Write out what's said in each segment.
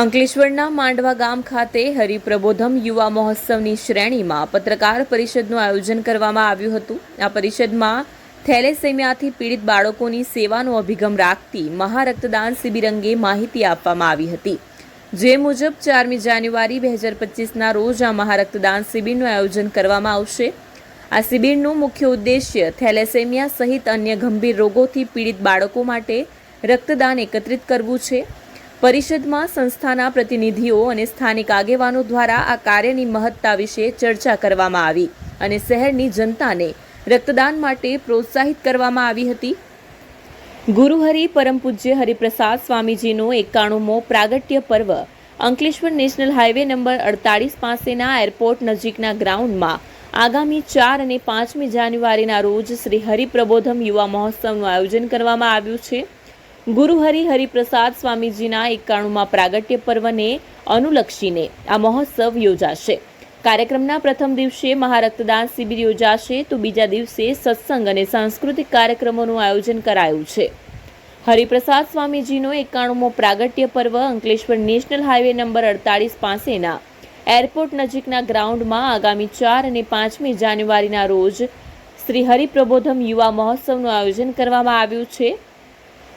અંકલેશ્વરના માંડવા ગામ ખાતે હરિપ્રબોધમ યુવા મહોત્સવની શ્રેણીમાં પત્રકાર પરિષદનું આયોજન કરવામાં આવ્યું હતું. આ પરિષદમાં થેલેસેમિયાથી પીડિત બાળકોની સેવાનો અભિગમ રાખતી મહારક્તદાન શિબિર અંગે માહિતી આપવામાં આવી હતી. જે મુજબ ચારમી જાન્યુઆરી બે હજાર પચીસના રોજ આ મહારક્તદાન શિબિરનું આયોજન કરવામાં આવશે. આ શિબિરનું મુખ્ય ઉદ્દેશ્ય થેલેસેમિયા સહિત અન્ય ગંભીર રોગોથી પીડિત બાળકો માટે રક્તદાન એકત્રિત કરવું છે. પરિષદમાં સંસ્થાના પ્રતિનિધિઓ અને સ્થાનિક આગેવાનો દ્વારા આ કાર્યની મહત્તા વિશે ચર્ચા કરવામાં આવી અને શહેરની જનતાને રક્તદાન માટે પ્રોત્સાહિત કરવામાં આવી હતી. ગુરુહરિ પરમ પૂજ્ય હરિપ્રસાદ સ્વામીજીનો એકાણુમો પ્રાગટ્ય પર્વ અંકલેશ્વર નેશનલ હાઈવે નંબર અડતાળીસ પાસેના એરપોર્ટ નજીકના ગ્રાઉન્ડમાં આગામી ચાર અને પાંચમી જાન્યુઆરીના રોજ શ્રી હરિપ્રબોધમ યુવા મહોત્સવનું આયોજન કરવામાં આવ્યું છે. ગુરુહરિ હરિપ્રસાદ સ્વામીજીના એકાણુંમાં પ્રાગટ્ય પર્વને અનુલક્ષીને આ મહોત્સવ યોજાશે. કાર્યક્રમના પ્રથમ દિવસે મહારક્તદાન શિબિર યોજાશે તો બીજા દિવસે સત્સંગ અને સાંસ્કૃતિક કાર્યક્રમોનું આયોજન કરાયું છે. હરિપ્રસાદ સ્વામીજીનો એકાણુંમો પ્રાગટ્ય પર્વ અંકલેશ્વર નેશનલ હાઈવે નંબર અડતાળીસ પાસેના એરપોર્ટ નજીકના ગ્રાઉન્ડમાં આગામી ચાર અને પાંચમી જાન્યુઆરીના રોજ શ્રી હરિપ્રબોધમ યુવા મહોત્સવનું આયોજન કરવામાં આવ્યું છે.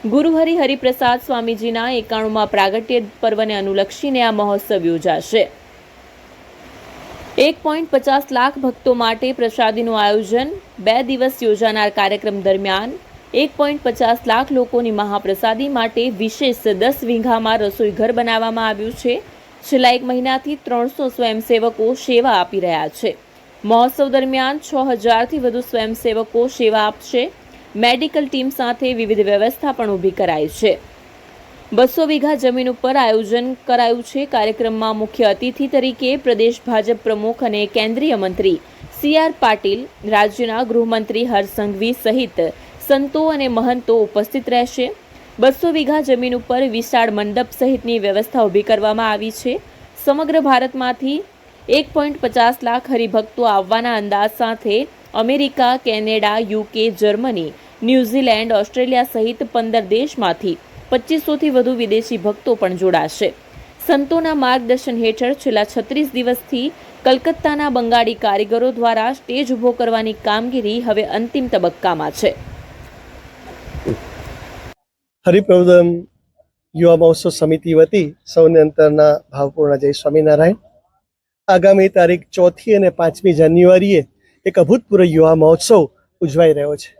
ગુરુહરિ હરિપ્રસાદ સ્વામીજીના એકાણુંમાં પ્રાગટ્ય પર્વને અનુલક્ષીને આ મહોત્સવ યોજાશે. એક પોઈન્ટ પચાસ લાખ ભક્તો માટે પ્રસાદીનું આયોજન બે દિવસ યોજાનાર કાર્યક્રમ દરમિયાન એક પોઈન્ટ પચાસ લાખ લોકોની મહાપ્રસાદી માટે વિશેષ દસ વીઘામાં રસોઈ ઘર બનાવવામાં આવ્યું છે. છેલ્લા એક મહિનાથી ત્રણસો સ્વયંસેવકો સેવા આપી રહ્યા છે. મહોત્સવ દરમિયાન છ હજારથી વધુ સ્વયંસેવકો સેવા આપશે. મેડિકલ ટીમ સાથે વિવિધ વ્યવસ્થા પણ ઊભી કરાઈ છે. બસો વીઘા જમીન ઉપર આયોજન કરાયું છે. કાર્યક્રમમાં મુખ્ય અતિથિ તરીકે પ્રદેશ ભાજપ પ્રમુખ અને કેન્દ્રીય મંત્રી સી આર પાટીલ, રાજ્યના ગૃહમંત્રી હરસંઘવી સહિત સંતો અને મહંતો ઉપસ્થિત રહેશે. બસો વીઘા જમીન ઉપર વિશાળ મંડપ સહિતની વ્યવસ્થા ઊભી કરવામાં આવી છે. સમગ્ર ભારતમાંથી એક પોઈન્ટ પચાસ લાખ હરિભક્તો આવવાના અંદાજ સાથે America, Canada, UK, Germany, New Zealand, Australia સહિત પંદર દેશમાંથી પચીસોથી વધુ વિદેશી ભક્તો પણ જોડાશે. સંતોના માર્ગદર્શન હેઠળ છેલ્લા છત્રીસ દિવસથી કલકત્તાના બંગાળી કારીગરો દ્વારા સ્ટેજ ઊભો કરવાની કામગીરી હવે અંતિમ તબક્કામાં છે. હરિપ્રવદન, યુવા મહોત્સવ સમિતિ વતી સૌને અંતરના ભાવપૂર્ણ જય સ્વામિનારાયણ. આગામી તારીખ ચોથી અને પાંચમી જાન્યુઆરીએ એક અભૂતપૂર્વ યુવા મહોત્સવ ઉજવાઈ રહ્યો છે.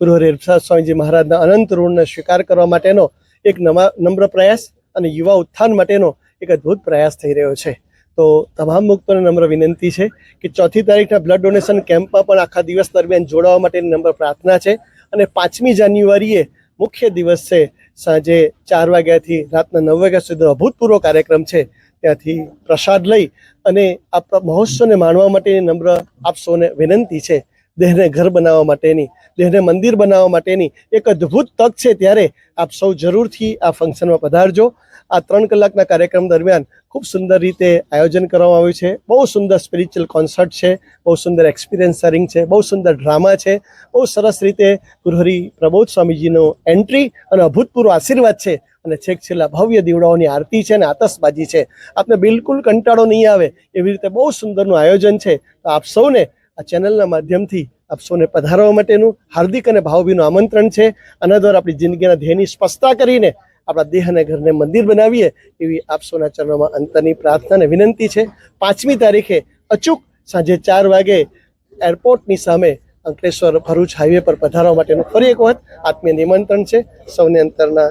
ગુરુ હરિપ્રસાદ સ્વામીજી મહારાજના અનંત ઋણને સ્વીકાર કરવા માટેનો એક નમ્ર પ્રયાસ અને યુવા ઉત્થાન માટેનો એક અદ્ભુત પ્રયાસ થઈ રહ્યો છે. તો તમામ મુક્તોને નમ્ર વિનંતી છે કે ચોથી તારીખના બ્લડ ડોનેશન કેમ્પમાં પણ આખા દિવસ દરમિયાન જોડાવા માટેની નમ્ર પ્રાર્થના છે અને પાંચમી જાન્યુઆરીએ મુખ્ય દિવસ છે સાંજે ચાર વાગ્યાથી રાતના નવ વાગ્યા સુધીનો અભૂતપૂર્વ કાર્યક્રમ છે. ત્યાંથી પ્રસાદ લઈ અને આ મહોત્સવને માણવા માટેની નમ્ર આપ વિનંતી છે દેહને ઘર બનાવવા માટેની, દેહને મંદિર બનાવવા માટેની. એક અદ્ભુત તક છે ત્યારે આપ સૌ જરૂરથી આ ફંક્શનમાં પધારજો. આ ત્રણ કલાકના કાર્યક્રમ દરમિયાન ખૂબ સુંદર રીતે આયોજન કરવામાં આવ્યું છે. બહુ સુંદર સ્પિરિચ્યુઅલ કોન્સર્ટ છે, બહુ સુંદર એક્સપિરિયન્સ શેરિંગ છે, બહુ સુંદર ડ્રામા છે, બહુ સરસ રીતે ગુરુહરિ પ્રબોધ સ્વામીજીનો એન્ટ્રી અને અભૂતપૂર્વ આશીર્વાદ છે. અને છેક છેલ્લા ભવ્ય દીવડાઓની આરતી છે અને આતશબાજી છે. આપને બિલકુલ કંટાળો નહીં આવે એવી રીતે બહુ સુંદરનું આયોજન છે. તો આપ સૌને આ ચેનલના માધ્યમથી આપ સૌને પધારવા માટેનું હાર્દિક અને ભાવભીનું આમંત્રણ છે. આના દ્વારા આપણી જિંદગીના ધ્યેયની સ્પષ્ટતા કરીને આપણા દેહ અને ઘરને મંદિર બનાવીએ એવી આપ સૌના ચરણોમાં અંતરની પ્રાર્થના અને વિનંતી છે. પાંચમી તારીખે અચૂક સાંજે ચાર વાગે એરપોર્ટની સામે અંકલેશ્વર ભરૂચ હાઈવે પર પધારવા માટેનું ફરી એક વખત આત્મીય નિમંત્રણ છે. સૌને અંતરના